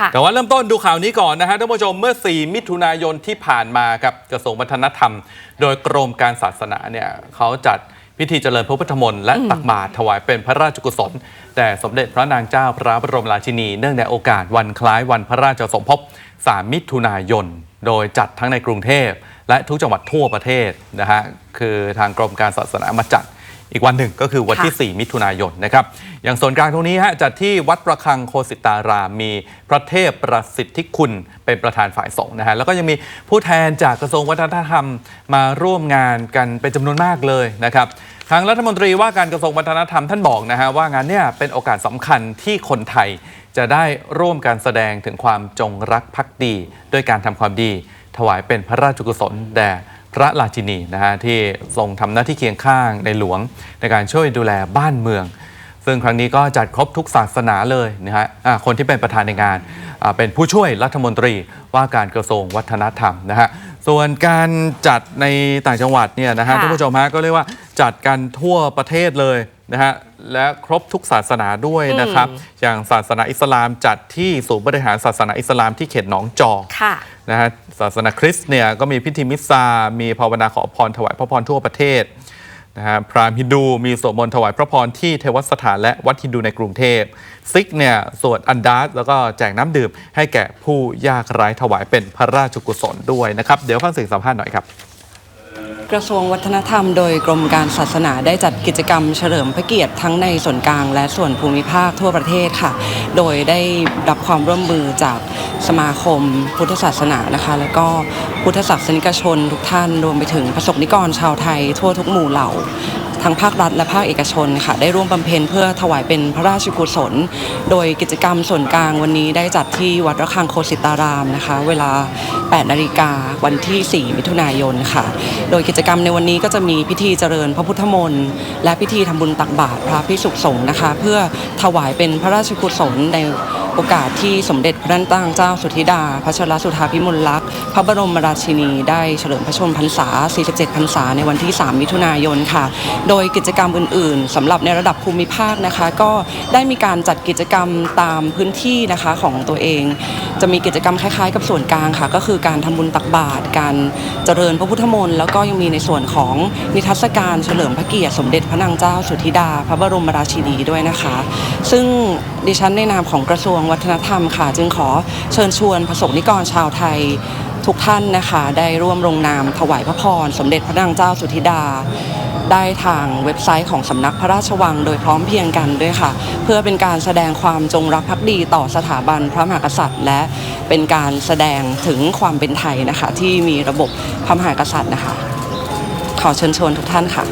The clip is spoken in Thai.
ค่ะแต่ว่าเริ่มต้นดูข่าวนี้ก่อนนะฮะท่านผู้ชมเมื่อ 4 มิถุนายนที่ผ่านมาครับกระทรวงวัฒนธรรม โดยกรมการศาสนาเนี่ยเขาจัดพิธีเจริญพระพุทธมนต์และตักบาตรถวายเป็นพระราชกุศลแต่สมเด็จพระนางเจ้าพระบรมราชินี เนื่องในโอกาสวันคล้ายวันพระราชสมภพ 3 มิถุนายน โดยจัดทั้งในกรุงเทพ และทุกจังหวัดทั่วประเทศนะฮะคือทางกรมการศาสนามาจัด อีกวันหนึ่งก็คือวันที่ค่ะ4มิถุนายนนะครับ อย่างส่วนกลางตรงนี้ฮะจัดที่วัดประคังโคสิตารามมีพระเทพประสิทธิคุณเป็นประธานฝ่ายสงฆ์นะฮะแล้วก็ยังมีผู้แทนจากกระทรวงวัฒนธรรมมาร่วมงานกันเป็นจำนวนมากเลยนะครับทางรัฐมนตรีว่าการกระทรวงวัฒนธรรมท่านบอกนะฮะว่างานเนี้ยเป็นโอกาสสำคัญที่คนไทยจะได้ร่วมการแสดงถึงความจงรักภักดี ด้วยการทำความดี ถวายเป็นพระราชกุศลแด่ พระราชินีนะฮะที่ทรงทำหน้าที่เคียงข้างในหลวง ในการช่วยดูแลบ้านเมือง ซึ่งครั้งนี้ก็จัดครบทุกศาสนาเลยนะฮะอ่าคนที่เป็นประธานในงานอ่าเป็นผู้ช่วยรัฐมนตรีว่าการกระทรวงวัฒนธรรมนะฮะส่วนการจัดในต่างจังหวัดเนี่ยนะฮะค่ะ ท่านผู้ชมฮะก็เรียกว่าจัดกันทั่วประเทศเลยนะฮะ และครบทุกศาสนาด้วยนะครับ อย่างศาสนาอิสลามจัดที่ศูนย์บริหารศาสนาอิสลามที่เขตหนองจอกค่ะนะฮะศาสนาคริสต์เนี่ยก็มีพิธีมิสซา มีภาวนาขอพรถวายพระพรทั่วประเทศนะฮะพราหมณ์ฮินดูมีสวดมนต์ถวายพระพรที่เทวสถานและวัดฮินดูในกรุงเทพซิกเนี่ยสวดอันดาสแล้วก็แจกน้ำดื่มให้แก่ผู้ยากไร้ถวายเป็นพระราชกุศลด้วยนะครับ เดี๋ยวฟังเสียงสัมภาษณ์หน่อยครับ กระทรวงวัฒนธรรมโดยกรมการศาสนาได้จัดกิจกรรมเฉลิมพระเกียรติทั้งในส่วนกลางและส่วนภูมิภาคทั่วประเทศค่ะ โดยได้รับความร่วมมือจากสมาคมพุทธศาสนานะคะ แล้วก็พุทธศาสนิกชนทุกท่านรวมไปถึงประสบนิกรชาวไทยทั่วทุกหมู่เหล่า ทั้งภาครัฐและภาคเอกชนค่ะได้ร่วมบำเพ็ญเพื่อถวายเป็นพระราชกุศล โดยกิจกรรมส่วนกลางวันนี้ได้จัดที่วัดระฆังโคสิตารามนะคะ เวลา 8 นาฬิกาวันที่ 4 มิถุนายนค่ะ โดยกิจกรรมในวันนี้ก็จะมีพิธีเจริญพระพุทธมนต์และพิธีทำบุญตักบาตรพระพิสุขสงฆ์นะคะ เพื่อถวายเป็นพระราชกุศลในโอกาสที่สมเด็จพระนางเจ้าสุธิดา พระชรสุธาพิมลลักษณ์พระบรมราชินี ได้เฉลิมพระชนมพรรษา 47 พรรษาในวันที่ 3 มิถุนายนค่ะโดยกิจกรรมอื่นๆสำหรับในระดับภูมิภาคนะคะ ก็ได้มีการจัดกิจกรรมตามพื้นที่นะคะของตัวเอง จะมีกิจกรรมคล้ายๆ กับส่วนกลางค่ะ ก็คือการทำบุญตักบาตรการเจริญพระพุทธมนต์แล้วก็ยังมีในส่วนของนิทรรศการเฉลิมพระเกียรติสมเด็จพระนางเจ้าสุธิดา พระบรมราชินีด้วยนะคะ ซึ่งดิฉันในนามของกระทรวงวัฒนธรรมค่ะ จึงขอเชิญชวนประสบนิกรชาวไทยทุกท่านนะคะ ได้ร่วมลงนามถวายพระพร สมเด็จพระนางเจ้าสุธิดา ได้ทางเว็บไซต์ของสำนักพระราชวังโดยพร้อมเพียงกันด้วยค่ะ เพื่อเป็นการแสดงความจงรักภักดีต่อสถาบันพระมหากษัตริย์ และเป็นการแสดงถึงความเป็นไทยนะคะ ที่มีระบบพระมหากษัตริย์นะคะ ขอเชิญชวนทุกท่านค่ะ